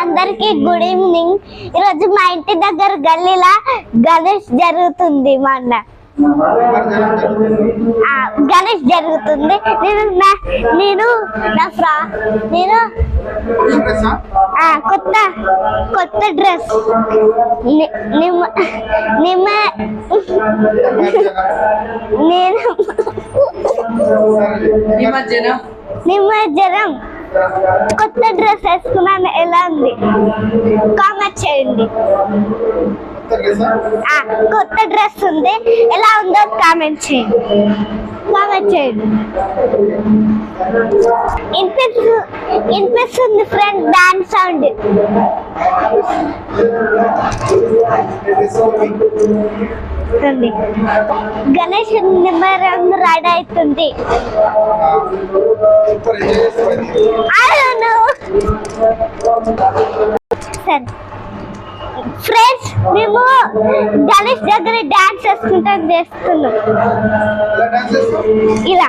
అందరికి good evening ఈరోజు మా ఇంటి దగ్గర గల్లీలా గణేష్ జరుగుతుంది మా అన్న. ఆ, గణేష్ జరుగుతుంది. నేను నేను నా ఫ్రా నేను కొత్త కొత్త డ్రెస్. నిమ్మ నిమ్మ నేను నిమజ్జనం. నిమజ్జనం. కొత్త డ్రెస్ వేసుకున్నాను ఎలా ఉంది? కామెంట్ చేయండి. కొత్త డ్రెస్ ఉంది. ఎలా ఉందో కామెంట్ చేయండి. కామెంట్ చేయండి. ఇన్పిస్తు ఇన్పిస్తుంది ఫ్రెండ్ డాన్స్ సౌండ్ ఉంది. గణేష్ నిమ్మరం రెడీ అవుతుంది. సరే ఫ్రెండ్స్ మేము గణేష్ దగ్గర డాన్స్ వేసుకుంటాం చేస్తున్నాం ఇలా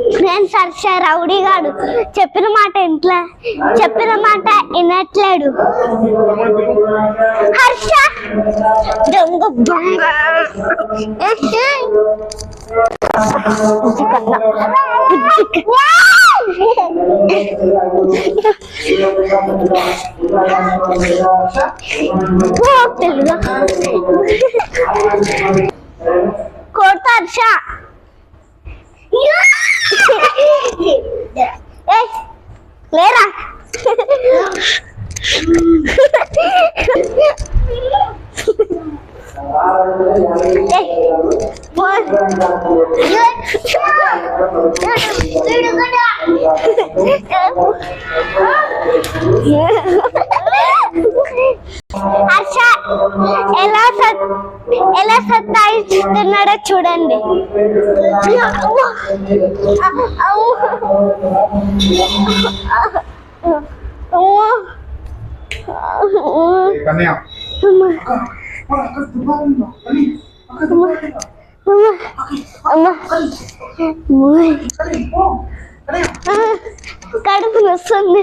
నేను ఫ్రెండ్స్ హర్ష రౌడీ గాడు. చెప్పిన మాట ఇంట్లో? చెప్పిన మాట వినట్లేడు. హర్ష! దొంగ దొంగ కొడతా హర్ష! లేరా Yeah. ఎలా సత్తాయిస్తున్నాడో చూడండి. కడుపు నొస్తుంది.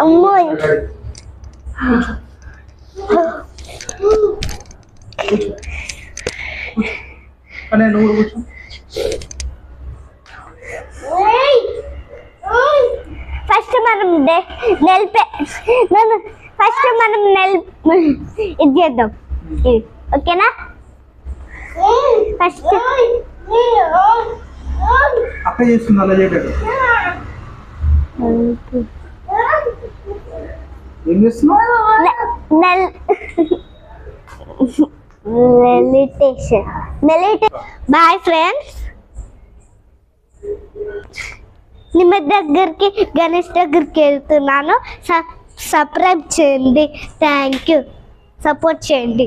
అమ్మోయ్. అనే నువ్వు కూర్చో. ఫస్ట్ మనం నెల్పే నన్ను ఫస్ట్ మనం నెల్ ఇది చేద్దాం. ఓకేనా? ఫస్ట్ అక్క చేస్తుంది అలా చేయటట్టు ఏం చేస్తున్నావు? మెలిటేషన్ బాయ్ ఫ్రెండ్స్ నిమ్మ దగ్గరికి గణేష్ దగ్గరికి వెళ్తున్నాను. సబ్స్క్రైబ్ చేయండి. థ్యాంక్ యూ సపోర్ట్ చేయండి.